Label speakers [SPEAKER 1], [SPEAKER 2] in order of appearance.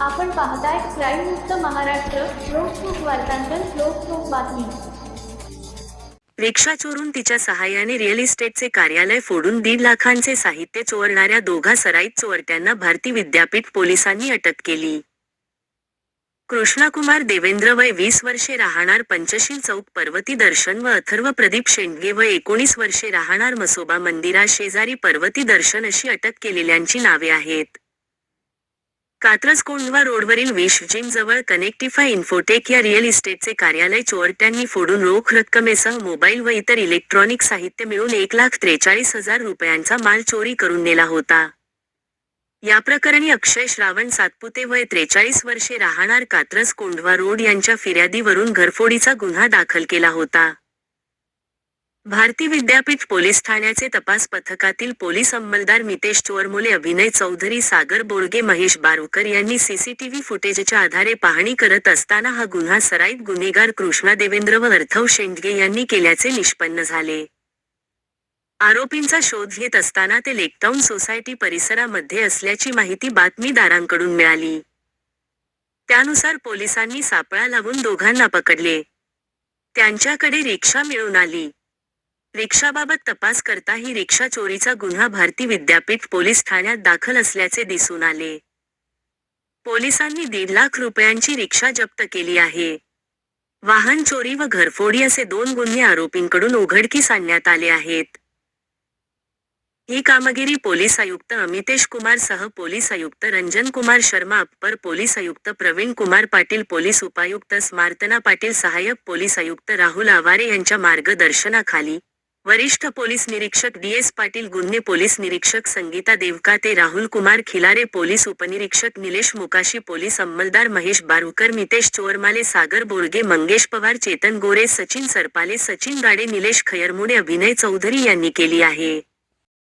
[SPEAKER 1] आपण पाहताय क्राईम मुक्त महाराष्ट्र लोकसुख वार्तांकन लोकसुख बातमी.
[SPEAKER 2] रिक्षा चोरून तिच्या सहाय्याने रिअल इस्टेटचे कार्यालय फोडून दीड लाखांचे साहित्य चोरणाऱ्या दोघा सराईत चोरट्यांना भारती विद्यापीठ पोलिसांनी अटक केली. कृष्णाकुमार देवेंद्र वय वीस वर्षे राहणार पंचशील चौक पर्वती दर्शन व अथर्व प्रदीप शेंडगे व एकोणीस वर्षे राहणार मसोबा मंदिरा शेजारी पर्वती दर्शन अशी अटक केलेल्यांची नावे आहेत. कात्रजकोंढवा रोडवरील विश जिम जवळ कनेक्टिफाय इन्फोटेक या रिअल इस्टेटचे कार्यालय चोरट्यांनी फोडून रोख रक्कमेसह मोबाईल व इतर इलेक्ट्रॉनिक साहित्य मिळून एक लाख त्रेचाळीस हजार रुपयांचा माल चोरी करून नेला होता. या प्रकरणी अक्षय श्रावण सातपुते वय त्रेचाळीस वर्षे राहणार कात्रज कोंढवा रोड यांच्या फिर्यादीवरून घरफोडीचा गुन्हा दाखल केला होता. भारती विद्यापीठ पोलीस ठाण्याचे तपास पथकातील पोलीस अंमलदार मितेश चोरमोले अभिनय चौधरी सागर बोरगे महेश बारुकर यांनी सीसीटीव्ही फुटेजच्या आधारे पाहणी करत असताना हा गुन्हा सराईत गुन्हेगार कृष्णा देवेंद्र व अर्थव शेंडगे यांनी केल्याचे निष्पन्न झाले. आरोपींचा शोध घेत असताना ते लेकटाऊन सोसायटी परिसरामध्ये असल्याची माहिती बातमीदारांकडून मिळाली. त्यानुसार पोलिसांनी सापळा लावून दोघांना पकडले. त्यांच्याकडे रिक्षा मिळून आली. रिक्षाबाबत तपास करता ही रिक्षा चोरीचा गुन्हा भारती विद्यापीठ पोलीस ठाण्यात दाखल असल्याचे दिसून आले. पोलिसांनी दीड लाख रुपयांची रिक्षा जप्त केली आहे. वाहन चोरी व घरफोडी असे दोन गुन्हे आरोपींकडून उघडकीस आणण्यात आले आहेत. ही कामगिरी पोलीस आयुक्त अमितेश कुमार सह पोलीस आयुक्त रंजन कुमार शर्मा अप्पर पोलीस आयुक्त प्रवीण कुमार पाटील पोलीस उपायुक्त स्मार्तना पाटील सहाय्यक पोलीस आयुक्त राहुल आवारे यांच्या मार्गदर्शनाखाली वरिष्ठ पोलीस निरीक्षक डी एस पाटील गुन्हे पोलीस निरीक्षक संगीता देवकाते राहुल कुमार खिलारे पोलीस उपनिरीक्षक निलेश मुकाशी पोलीस अंमलदार महेश बारुकर मितेश चोरमाले सागर बोरगे मंगेश पवार चेतन गोरे सचिन सरपाले सचिन गाडे निलेश खयरमुडे अभिनय चौधरी यांनी केली आहे.